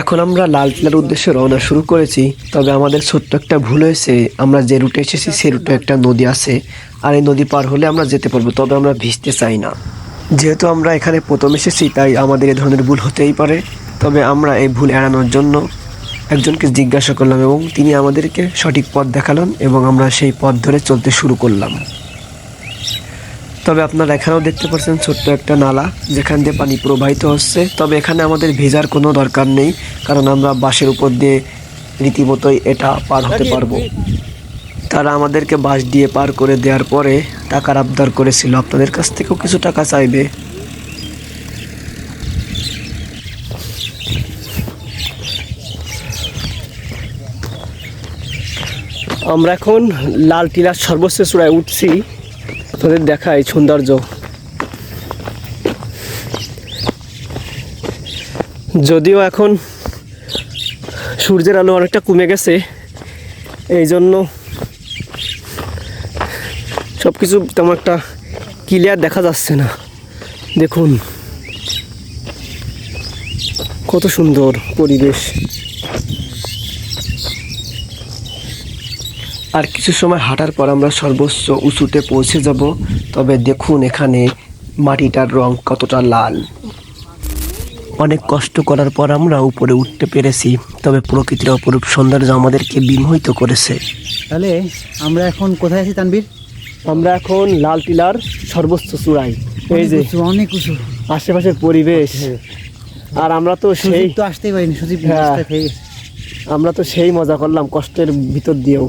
এখন আমরা লাল টিলার উদ্দেশ্যে রওনা শুরু করেছি, তবে আমাদের ছোট্ট একটা ভুল হয়েছে। আমরা যে রুটে এসেছি, সে রুটে একটা নদী আছে, আর এই নদী পার হলে আমরা যেতে পারব, তবে আমরা ভিজতে চাই না। যেহেতু আমরা এখানে প্রথম এসেছি, তাই আমাদের এ ধরনের ভুল হতেই পারে। তবে আমরা এই ভুল এড়ানোর জন্য একজনকে জিজ্ঞাসা করলাম এবং তিনি আমাদেরকে সঠিক পথ দেখালেন এবং আমরা সেই পথ ধরে চলতে শুরু করলাম। তবে আপনারা এখানেও দেখতে পাচ্ছেন ছোট্ট একটা নালা, যেখান দিয়ে পানি প্রবাহিত হচ্ছে। তবে এখানে আমাদের ভেজার কোনো দরকার নেই, কারণ আমরা বাঁশের উপর দিয়ে রীতিমতোই এটা পার হতে পারব। তারা আমাদেরকে বাঁশ দিয়ে পার করে দেওয়ার পরে টাকার আবদার করেছিল। আপনাদের কাছ থেকেও কিছু টাকা চাইবে? আমরা এখন লাল টিলার সর্বশেষ চূড়ায় উঠছি। আপনাদের দেখাই সৌন্দর্য। যদিও এখন সূর্যের আলো অনেকটা কমে গেছে এই জন্য সব কিছু তেমন একটা ক্লিয়ার দেখা যাচ্ছে না। দেখুন, কত সুন্দর পরিবেশ। আর কিছু সময় হাঁটার পর আমরা সর্বোচ্চ উঁচুতে পৌঁছে যাব। তবে দেখুন এখানে মাটিটার রং কতটা লাল। অনেক কষ্ট করার পর আমরা উপরে উঠতে পেরেছি তবে প্রকৃতির অপরূপ সৌন্দর্য আমাদেরকে বিমোহিত করেছে। তাহলে আমরা এখন কোথায় আছি তানবীর আমরা এখন লাল টিলার সর্বোচ্চ চূড়ায়। এই যে অনেক উঁচু, আশেপাশের পরিবেশ। আর আমরা তো সেই তো আসতেই পারিনি সুদীপ আমরা তো সেই মজা করলাম কষ্টের ভিতর দিয়েও।